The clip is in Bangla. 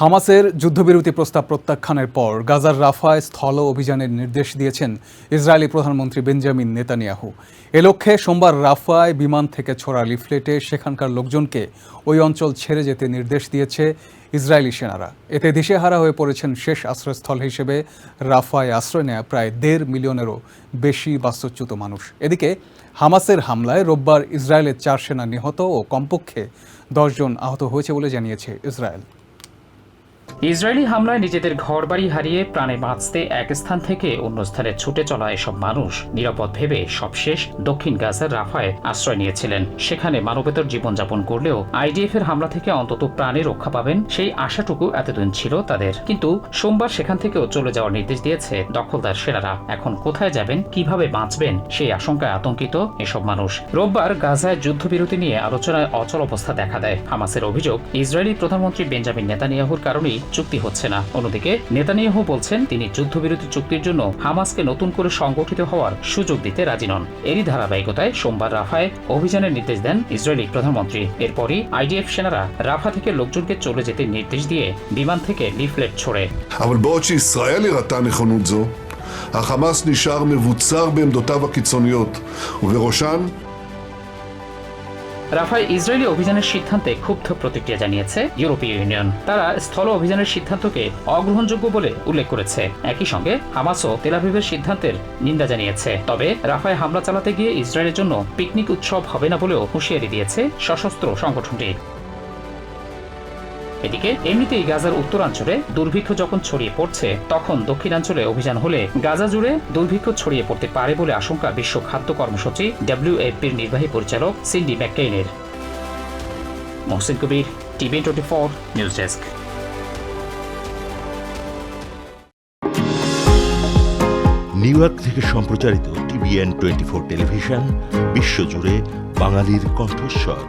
হামাসের যুদ্ধবিরতি প্রস্তাব প্রত্যাখ্যানের পর গাজার রাফায় স্থল অভিযানের নির্দেশ দিয়েছেন ইসরায়েলি প্রধানমন্ত্রী বেঞ্জামিন নেতানিয়াহু। এ লক্ষ্যে সোমবার রাফায় বিমান থেকে ছোড়া লিফলেটে সেখানকার লোকজনকে ওই অঞ্চল ছেড়ে যেতে নির্দেশ দিয়েছে ইসরায়েলি সেনারা। এতে দিশেহারা হয়ে পড়েছেন শেষ আশ্রয়স্থল হিসেবে রাফায় আশ্রয় নেয়া প্রায় দেড় মিলিয়নেরও বেশি বাস্তুচ্যুত মানুষ। এদিকে হামাসের হামলায় রোববার ইসরায়েলের চার সেনা নিহত ও কমপক্ষে দশজন আহত হয়েছে বলে জানিয়েছে ইসরায়েল। ইসরায়েলি হামলায় নিজেদের ঘরবাড়ি হারিয়ে প্রাণে বাঁচতে এক স্থান থেকে অন্য স্থানে ছুটে চলা এসব মানুষ নিরাপদ ভেবে সবশেষ দক্ষিণ গাজার রাফায় আশ্রয় নিয়েছিলেন। সেখানে মানবেতর জীবনযাপন করলেও আইডিএফ এর হামলা থেকে অন্তত প্রাণে রক্ষা পাবেন সেই আশাটুকু এতদিন ছিল তাদের। কিন্তু সোমবার সেখান থেকেও চলে যাওয়ার নির্দেশ দিয়েছে দখলদার সেনারা। এখন কোথায় যাবেন, কীভাবে বাঁচবেন, সেই আশঙ্কায় আতঙ্কিত এসব মানুষ। রোববার গাজায় যুদ্ধবিরতি নিয়ে আলোচনায় অচল অবস্থা দেখা দেয়। হামাসের অভিযোগ, ইসরায়েলি প্রধানমন্ত্রী বেঞ্জামিন নেতানিয়াহুর কারণেই চুক্তি হচ্ছে না অন্যদিকে নেতানিয়াহু বলছেন তিনি যুদ্ধবিরতি চুক্তির জন্য হামাসকে নতুন করে সংগঠিত হওয়ার সুযোগ দিতে রাজি নন এরই ধারাবাহিকতায় সোমবার রাফায় অভিযানের নির্দেশ দেন ইসরায়েলি প্রধানমন্ত্রী এরপরই আইডিএফ সেনারা রাফা থেকে লোকজনকে চলে যেতে নির্দেশ দিয়ে বিমান থেকে লিফলেট ছোড়ে אבל בעוד שישראל הראתה נכונות זו, החמאס נשאר מבוצר בעמדותיו הקיצוניות, ובראשן রাফায় ইসরায়েলি অভিযানের সিদ্ধান্তে ক্ষুব্ধ প্রতিক্রিয়া জানিয়েছে ইউরোপীয় ইউনিয়ন। তারা স্থল অভিযানের সিদ্ধান্তকে অগ্রহণযোগ্য বলে উল্লেখ করেছে। একই সঙ্গে হামাসও তেলাভিভের সিদ্ধান্তের নিন্দা জানিয়েছে। তবে রাফায় হামলা চালাতে গিয়ে ইসরায়েলের জন্য পিকনিক উৎসব হবে না বলেও হুঁশিয়ারি দিয়েছে সশস্ত্র সংগঠনটি। এদিকে, এমনিতেই গাজার উত্তরাঞ্চলে দুর্ভিক্ষ যখন ছড়িয়ে পড়ছে, তখন দক্ষিণাঞ্চলে অভিযান হলে গাজা জুড়ে দুর্ভিক্ষ ছড়িয়ে পড়তে পারে বলে আশঙ্কা বিশ্ব খাদ্য কর্মসূচি ডাব্লিউএফপির নির্বাহী পরিচালক Cindy ম্যাককেইনের। Mohsin Kabir, TV twenty four news desk. New York থেকে সম্প্রচারিত টিভিএন টোয়েন্টি ফোর টেলিভিশন, বিশ্বজুড়ে বাঙালির কণ্ঠস্বর।